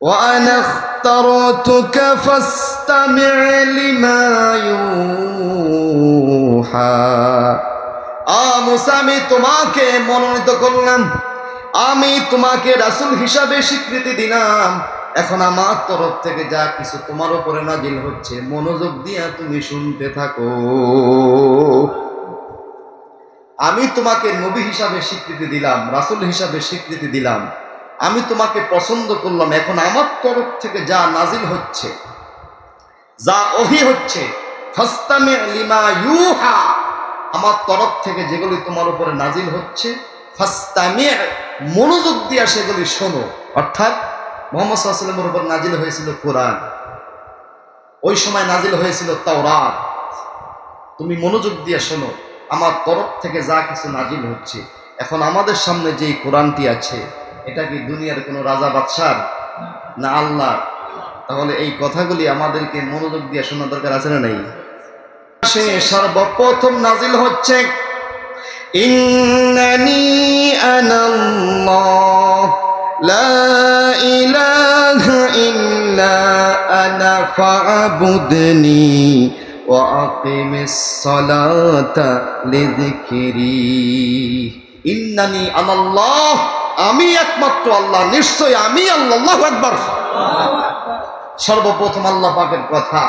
وأنا اخترتك فاستمع لما يوحى আ মুসা আমি তোমাকে মনোনীত করলাম আমি তোমাকে রাসূল হিসাবে স্বীকৃতি দিলাম এখন আমার তরফ থেকে যা কিছু তোমার উপরে নাজিল হচ্ছে মনোযোগ দিয়া তুমি শুনতে থাকো আমি তোমাকে নবী হিসাবে স্বীকৃতি দিলাম রাসূল হিসাবে স্বীকৃতি দিলাম আমি তোমাকে পছন্দ করলাম। এখন আমার তরফ থেকে যা নাজিল হচ্ছে, যা ওহি হচ্ছে আমার তরফ থেকে যেগুলি তোমার উপরে নাজিল হচ্ছে মনোযোগ দিয়া সেগুলি শোনো। অর্থাৎ মোহাম্মদ সাল্লামের উপর নাজিল হয়েছিল কোরআন, ওই সময় নাজিল হয়েছিল তাওরাত। তুমি মনোযোগ দিয়ে শোনো, আমার তরফ থেকে যা কিছু নাজিল হচ্ছে। এখন আমাদের সামনে যে কোরআনটি আছে এটা কি দুনিয়ার কোনো রাজা বাদশার? না আল্লাহ। তাহলে এই কথাগুলি আমাদেরকে মনোযোগ দিয়ে শোনা দরকার আছে না নেই? সে সর্বপ্রথম নাজিল হচ্ছে, ইন্নানি আনাল্লাহ, লা ইন্নানি আনাল্লাহ। আমি একমাত্র আল্লাহ নিশ্চয় আমি আল্লাহ আকবার। সর্বপ্রথম আল্লাহ পাকের কথা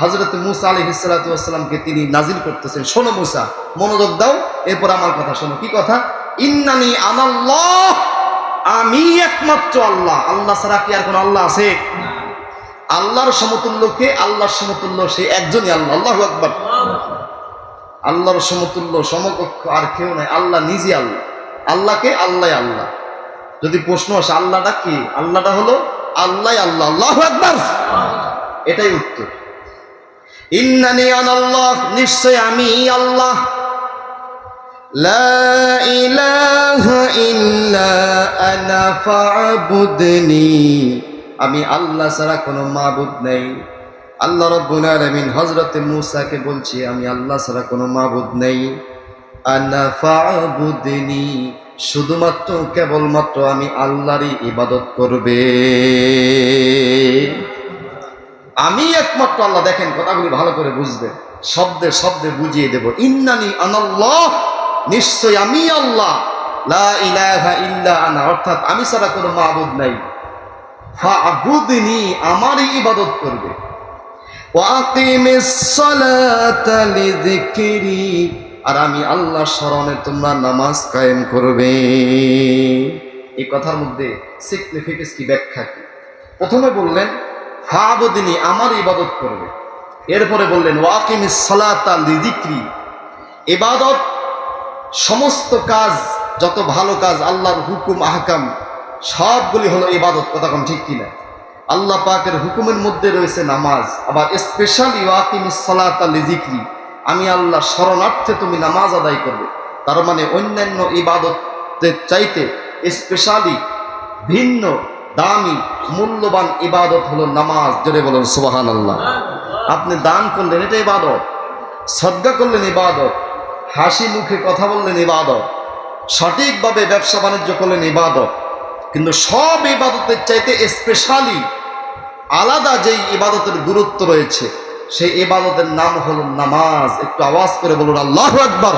হজরত মুসা আলী হিসালাতামকে তিনি নাজিল করতেছেন। শোনো মুসা, মনোযোগ দাও, এরপর আমার কথা শোনো। কি কথা? ইন্নানি আনাল্লাহ, আমি একমাত্র আল্লাহ। আল্লাহ ছাড়া কি আর কোন আল্লাহ আছে? আল্লাহর সমতুল্য কে? আল্লাহর সমতুল্য সে একজনই আল্লাহ আল্লাহ আকবর। আল্লাহর সমতুল্য সমকক্ষ আর কেউ নাই। আল্লাহ নিজে আল্লাহ। আল্লাহকে আল্লাহ আল্লাহ। যদি প্রশ্ন আসে, আল্লাহটা কি? আল্লাহটা হলো আল্লাহ আল্লাহ আল্লাহ আকবর। এটাই উত্তর। ইন্নানি আনাল্লাহ নিশ্চয় আমি আল্লাহ। আমি আল্লাহ ছাড়া কোনো মাবুদ নেই। আল্লাহ রব্বুল আলামিন হযরতে মূসাকে বলছি, আমি আল্লাহ ছাড়া কোনো মাবুদ নেই। আনা ফা'বুদনি। শুধুমাত্র কেবলমাত্র আমি আল্লাহরই ইবাদত করবে। আমি একমাত্র আল্লাহ, দেখেন কথাগুলি ভালো করে বুঝবে। শব্দে শব্দে বুঝিয়ে দেব। ইন্নানি আনাল্লাহ নিশ্চয় আমি আল্লাহ। লা ইলাহা ইল্লা আনা, অর্থাৎ আমি ছাড়া কোনো মাবুদ নাই। ফাবুদনি, আমারই ইবাদত করবে। ওয়াকিমিস সালাতা লিযিকরি। আর আমি আল্লাহ স্মরণে তোমরা নামাজ কায়েম করবে। এই কথার মধ্যে সিগনিফিকেন্স কি, ব্যাখ্যা কি? প্রথমে বললেন, ফাবদিনী, আমার ইবাদত করবে। এরপরে বললেন ওয়াকিমি সালাতা লিদিক্রি ইবাদত, সমস্ত কাজ, যত ভালো কাজ, আল্লাহর হুকুম, আহকাম, সবগুলি হলো ইবাদত, কথা কোন ঠিক কিনা? আল্লাহ পাকের হুকুমের মধ্যে রয়েছে নামাজ, আবার স্পেশালি ওয়াকিমি সালাতা লিজিক্রি আমি আল্লাহ শরণার্থে তুমি নামাজ আদায় করবে। তার মানে অন্যান্য ইবাদতের চাইতে স্পেশালি ভিন্ন, দামি, মূল্যবান ইবাদত হলো নামাজ। জোরে বলুন সুবাহান আল্লাহ আপনি দান করলেন, এটা ইবাদত। সদ্গা করলেন, ইবাদত। হাসি মুখে কথা বললেন, ইবাদত। সঠিকভাবে ব্যবসা বাণিজ্য করলেন, ইবাদত। কিন্তু সব ইবাদতের চাইতে স্পেশালি আলাদা যেই ইবাদতের গুরুত্ব রয়েছে সেই ইবাদতের নাম হলো নামাজ। একটু আওয়াজ করে বলুন আল্লাহ একবার